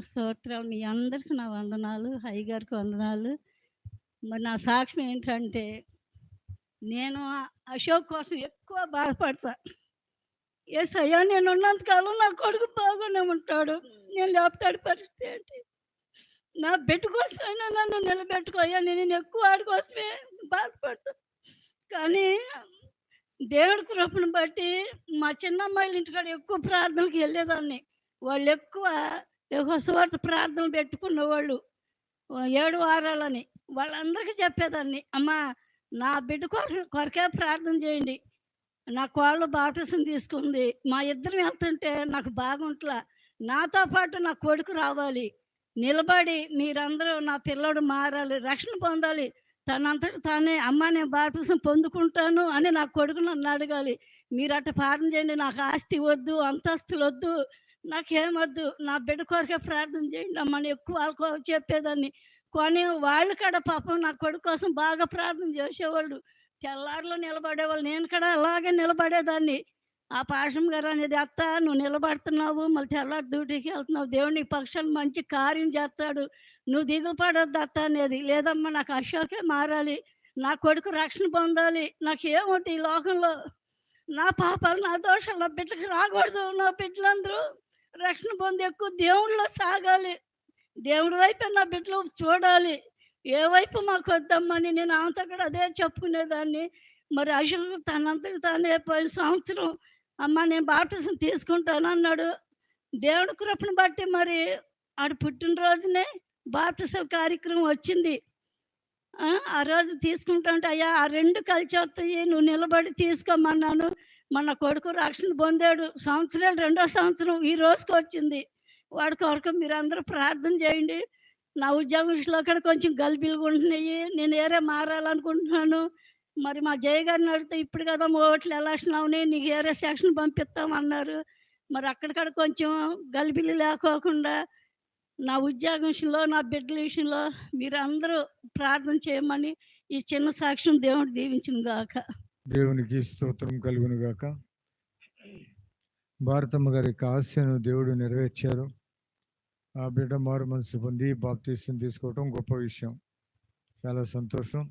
స్తోత్రం. మీ అందరికి నా వందనాలు హై గారికి వందనాలు. మరి నా సాక్ష్యం ఏంటంటే నేను అశోక్ కోసం ఎక్కువ బాధపడతా. ఎస్ అయ్యా నేను ఉన్నంతకాలం నా కొడుకు బాగానే ఉంటాడు. నేను లేపుతాడు పరిస్థితి ఏంటి? నా బిడ్డ కోసమైనా నన్ను నిలబెట్టుకోయా నేను ఎక్కువ వాడి కోసమే బాధపడతా. కానీ దేవుడి కృపను బట్టి మా చిన్నమ్మాయిల ఇంటికాడ ఎక్కువ ప్రార్థనలకు వెళ్ళేదాన్ని. వాళ్ళు ఎక్కువ సువార్త ప్రార్థనలు పెట్టుకున్న వాళ్ళు ఏడు వారాలని వాళ్ళందరికీ చెప్పేదాన్ని అమ్మా నా బిడ్డ కొరకు కొరకే ప్రార్థన చేయండి. నా కోళ్ళు బాప్టిజం తీసుకుంది. మా ఇద్దరం వెళ్తుంటే నాకు బాగుంట్లా. నాతో పాటు నా కొడుకు రావాలి. నిలబడి మీరందరూ నా పిల్లోడు మారాలి రక్షణ పొందాలి. తనంతట తానే అమ్మ నేను బాప్టిజం పొందుకుంటాను అని నా కొడుకు నన్ను అడగాలి. మీరు అట్ట ప్రార్థన చేయండి నాకు ఆస్తి వద్దు అంతస్తులు వద్దు నాకేమొద్దు నా బిడ్డ కొరకే ప్రార్థన చేయండి అమ్మని ఎక్కువ వాళ్ళకు చెప్పేదాన్ని. కానీ వాళ్ళు కూడా పాపం నా కొడుకు కోసం బాగా ప్రార్థన చేసేవాళ్ళు. తెల్లారిలో నిలబడేవాళ్ళు. నేను కూడా అలాగే నిలబడేదాన్ని. ఆ పాషం గారు అనేది అత్త నువ్వు నిలబడుతున్నావు మళ్ళీ తెల్లారి డ్యూటీకి వెళ్తున్నావు. దేవుని పక్షాలు మంచి కార్యం చేస్తాడు. నువ్వు దిగుపడొద్దు అత్త అనేది. లేదమ్మా నాకు అశోకే మారాలి. నా కొడుకు రక్షణ పొందాలి. నాకు ఈ లోకంలో? నా పాపాలు నా దోషాలు నా బిడ్డకి రాకూడదు నా బిడ్డలందరూ. రక్షణ పొంది ఎక్కువ దేవుళ్ళలో సాగాలి. దేవుడి వైపు నా బిడ్డలు చూడాలి. ఏ వైపు మాకు వద్దామని నేను అంత కూడా అదే చెప్పుకునేదాన్ని. మరి అశోక్ తనంతకు తానే పోయిన సంవత్సరం అమ్మ నేను బాప్టిజం తీసుకుంటాను అన్నాడు దేవుడి కృపను బట్టి మరి ఆడు పుట్టినరోజునే బాప్టిజం కార్యక్రమం వచ్చింది. ఆ, రోజు తీసుకుంటా ఉంటే అయ్యా ఆ రెండు కలిసి వస్తాయి నువ్వు నిలబడి తీసుకోమన్నాను. మన కొడుకు రక్షణ పొందాడు. సంవత్సరం రెండో సంవత్సరం ఈ రోజుకి వచ్చింది. వాడి కొరకు మీరు అందరూ ప్రార్థన చేయండి. నా ఉద్యోగం విషయంలో కూడా కొంచెం గలిబిలుగా ఉంటున్నాయి. నేను ఏరే మారాలనుకుంటున్నాను. మరి మా జయ గారిని అడిగితే ఇప్పుడు కదా ఓట్లు ఎలక్షన్ అవునాయి నీకు ఏరే సెక్షన్ పంపిస్తామన్నారు మరి అక్కడిక్కడ కొంచెం గలిబిలి లేకోకుండా నా ఉద్యోగం విషయంలో నా బిడ్డల విషయంలో మీరు అందరూ ప్రార్థన చేయమని ఈ చిన్న సాక్ష్యం దేవుడు దీవించిన గాక. దేవునికి స్తోత్రం కలుగును గాక భారతమ్మ గారి యొక్క ఆశను దేవుడు నెరవేర్చారు. ఆ బిడ్డ మారు మనసు పొంది బాప్తీసం తీసుకోవటం గొప్ప విషయం. చాలా సంతోషం.